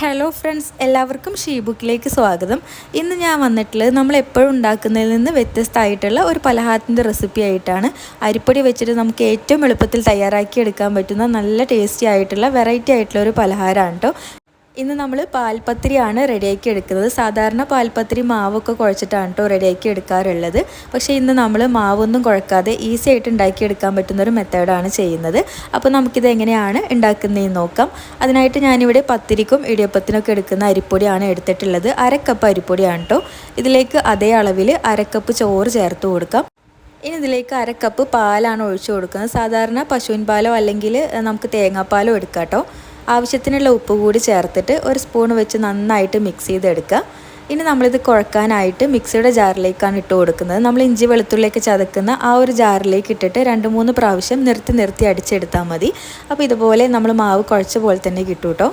Hello friends എല്ലാവർക്കും she ബുക്കിലേക്ക് സ്വാഗതം. ഇന്ന് ഞാൻ വന്നിട്ടുള്ളത് നമ്മൾ എപ്പോഴും ഉണ്ടാക്കുന്നതിൽ നിന്ന് വ്യത്യസ്തമായിട്ടുള്ള ഒരു പലഹാരത്തിന്റെ റെസിപ്പി ആയിട്ടാണ്. അരിപ്പൊടി വെച്ചിട്ട് നമുക്ക് ഏറ്റവും എളുപ്പത്തിൽ തയ്യാറാക്കി എടുക്കാൻ പറ്റുന്ന നല്ല ടേസ്റ്റി ആയിട്ടുള്ള വെറൈറ്റി ആയിട്ടുള്ള ഒരു പലഹാരമാണ് കേട്ടോ ഇന്ന് നമ്മൾ പാൽപ്പത്തിരിയാണ് റെഡിയാക്കി എടുക്കുന്നത്. സാധാരണ പാൽപ്പത്തിരി മാവൊക്കെ കുഴച്ചിട്ടാണ് കേട്ടോ റെഡിയാക്കി എടുക്കാറുള്ളത്. പക്ഷേ ഇന്ന് നമ്മൾ മാവൊന്നും കുഴക്കാതെ ഈസി ആയിട്ട് ഉണ്ടാക്കിയെടുക്കാൻ പറ്റുന്ന ഒരു മെത്തേഡാണ് ചെയ്യുന്നത്. അപ്പോൾ നമുക്കിത് എങ്ങനെയാണ് ഉണ്ടാക്കുന്നതെന്ന് നോക്കാം. അതിനായിട്ട് ഞാനിവിടെ പത്തിരിക്കും ഇടിയപ്പത്തിനൊക്കെ എടുക്കുന്ന അരിപ്പൊടിയാണ് എടുത്തിട്ടുള്ളത്. അരക്കപ്പ് അരിപ്പൊടിയാണ് കേട്ടോ ഇതിലേക്ക് അതേ അളവിൽ അരക്കപ്പ് ചോറ് ചേർത്ത് കൊടുക്കാം. ഇനി ഇതിലേക്ക് അര കപ്പ് പാലാണ് ഒഴിച്ചു കൊടുക്കുന്നത്. സാധാരണ പശുവിൻ പാലോ അല്ലെങ്കിൽ നമുക്ക് തേങ്ങാപ്പാലോ എടുക്കാം കേട്ടോ ആവശ്യത്തിനുള്ള ഉപ്പ് കൂടി ചേർത്തിട്ട് ഒരു സ്പൂൺ വെച്ച് നന്നായിട്ട് മിക്സ് ചെയ്തെടുക്കുക. ഇനി നമ്മളിത് കുഴക്കാനായിട്ട് മിക്സിയുടെ ജാറിലേക്കാണ് ഇട്ട് കൊടുക്കുന്നത്. നമ്മൾ ഇഞ്ചി വെളുത്തുള്ളിയൊക്കെ ചതക്കുന്ന ആ ഒരു ജാറിലേക്ക് ഇട്ടിട്ട് രണ്ട് മൂന്ന് പ്രാവശ്യം നിർത്തി നിർത്തി അടിച്ചെടുത്താൽ മതി. അപ്പോൾ ഇതുപോലെ നമ്മൾ മാവ് കുഴച്ച പോലെ തന്നെ കിട്ടും കേട്ടോ.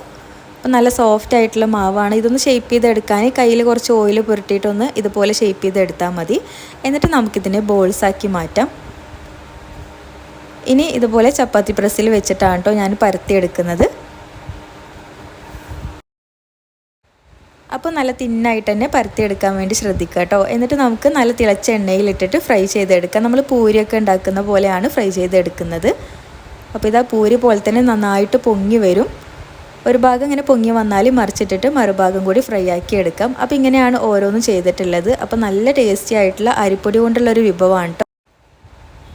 അപ്പോൾ നല്ല സോഫ്റ്റ് ആയിട്ടുള്ള മാവാണ്. ഇതൊന്ന് ഷേപ്പ് ചെയ്തെടുക്കാൻ കയ്യിൽ കുറച്ച് ഓയിൽ പുരട്ടിയിട്ടൊന്ന് ഇതുപോലെ ഷേപ്പ് ചെയ്തെടുത്താൽ മതി. എന്നിട്ട് നമുക്കിതിനെ ബോൾസാക്കി മാറ്റാം. ഇനി ഇതുപോലെ ചപ്പാത്തി പ്രസ്സിൽ വെച്ചിട്ടാണ് കേട്ടോ ഞാൻ പരത്തിയെടുക്കുന്നത്. അപ്പോൾ നല്ല തിന്നായിട്ട് തന്നെ പരത്തിയെടുക്കാൻ വേണ്ടി ശ്രദ്ധിക്കുക കേട്ടോ. എന്നിട്ട് നമുക്ക് നല്ല തിളച്ച എണ്ണയിലിട്ടിട്ട് ഫ്രൈ ചെയ്തെടുക്കാം. നമ്മൾ പൂരിയൊക്കെ ഉണ്ടാക്കുന്ന പോലെയാണ് ഫ്രൈ ചെയ്തെടുക്കുന്നത്. അപ്പോൾ ഇതാ പൂരി പോലെ തന്നെ നന്നായിട്ട് പൊങ്ങി വരും. ഒരു ഭാഗം ഇങ്ങനെ പൊങ്ങി വന്നാൽ മറിച്ചിട്ടിട്ട് മറുഭാഗം കൂടി ഫ്രൈ ആക്കി എടുക്കാം. അപ്പോൾ ഇങ്ങനെയാണ് ഓരോന്നും ചെയ്തിട്ടുള്ളത്. അപ്പോൾ നല്ല ടേസ്റ്റി ആയിട്ടുള്ള അരിപ്പൊടി കൊണ്ടുള്ള ഒരു വിഭവമാണ്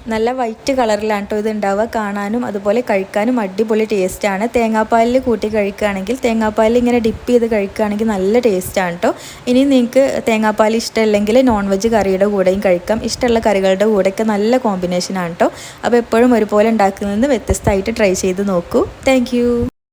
നല്ല വൈറ്റ് കളറിലാണ് കേട്ടോ ഇത് ഉണ്ടാവുക കാണാനും അതുപോലെ കഴിക്കാനും അടിപൊളി ടേസ്റ്റാണ് തേങ്ങാപ്പാലിൽ കൂട്ടി കഴിക്കുകയാണെങ്കിൽ തേങ്ങാപ്പാലിൽ ഇങ്ങനെ ഡിപ്പ് ചെയ്ത് കഴിക്കുകയാണെങ്കിൽ നല്ല ടേസ്റ്റാണ് കേട്ടോ ഇനി നിങ്ങൾക്ക് തേങ്ങാപ്പാൽ ഇഷ്ടമല്ലെങ്കിൽ നോൺ വെജ് കറിയുടെ കൂടെയും കഴിക്കാം. ഇഷ്ടമുള്ള കറികളുടെ കൂടെയൊക്കെ നല്ല കോമ്പിനേഷനാണ് കേട്ടോ അപ്പോൾ എപ്പോഴും ഒരുപോലെ ഉണ്ടാക്കുന്നതെന്ന് വ്യത്യസ്തമായിട്ട് ട്രൈ ചെയ്ത് നോക്കൂ. താങ്ക്